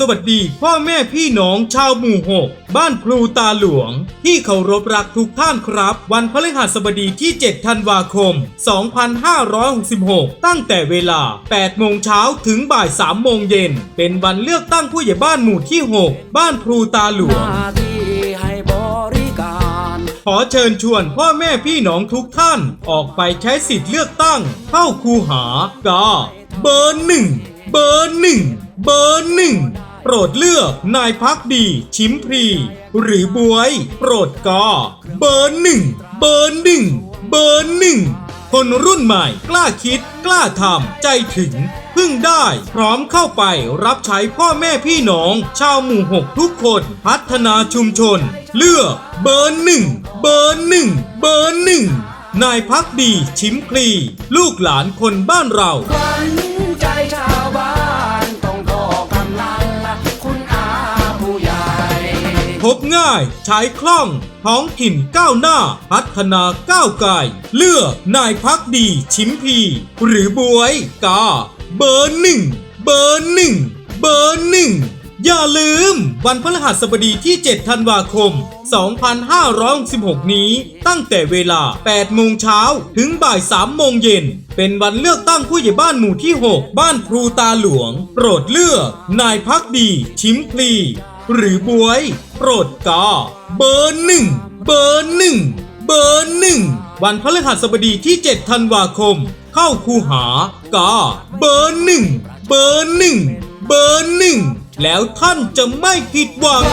สวัสดี พ่อแม่พี่น้องชาวหมู่หกบ้านพลูตาหลวง ที่เคารพรักทุกท่านครับ วันพฤหัสบดีที่ 7 ธันวาคม 2566 ตั้งแต่เวลา 8 โมงเช้าถึงบ่าย 3 โมงเย็น เป็นวันเลือกตั้งผู้ใหญ่บ้านหมู่ที่ 6 บ้านพลูตาหลวหงน้าที่ให้บริการขอเชิญชวนพ่อแม่พี่น้องทุกท่าน ออกไปใช้สิทธิ์เลือกตั้ง เข้าคูหากาเบอร์หนึ่งเบอร์หนึ่ง เบอร์หนึ่งโปรดเลือกนายพักดีชิมพรี หรือบวย โปรดกาเบอร์หนึ่งเบอร์หนึ่งเบอร์หนึ่งคนรุ่นใหม่กล้าคิดกล้าทำใจถึง พึ่งได้พร้อมเข้าไปรับใช้พ่อแม่พี่น้อง ชาวหมู่หกทุกคนพัฒนาชุมชน เลือกเบอร์หนึ่งเบอร์หนึ่งเบอร์หนึ่งนายพักดีชิมพลี ลูกหลานคนบ้านเรา พบง่าย ใช้คล่อง ท้องถิ่นก้าวหน้า พัฒนาก้าวไกลเลือกนายพักดีชิมพี หรือบวยกา เบอร์หนึ่ง เบอร์หนึ่ง เบอร์หนึ่ง อย่าลืม วันพฤหัสบดีที่ 7 ธันวาคม 2566นี้ ตั้งแต่เวลา 8 โมงเช้า ถึงบ่าย 3 โมงเย็น เป็นวันเลือกตั้งผู้ใหญ่บ้านหมู่ที่ 6 บ้านพลูตาหลวง โปรดเลือก นายพักดี ชิมพลี หรือบวย โปรดกอเบอร์หนึ่งเบอร์หนึ่งเบอร์หนึ่งวันพฤหัสบดีที่ 7 ธันวาคม เข้าคูหากอเบอร์หนึ่งเบอร์หนึ่งเบอร์หนึ่งแล้วท่านจะไม่ผิดหวัง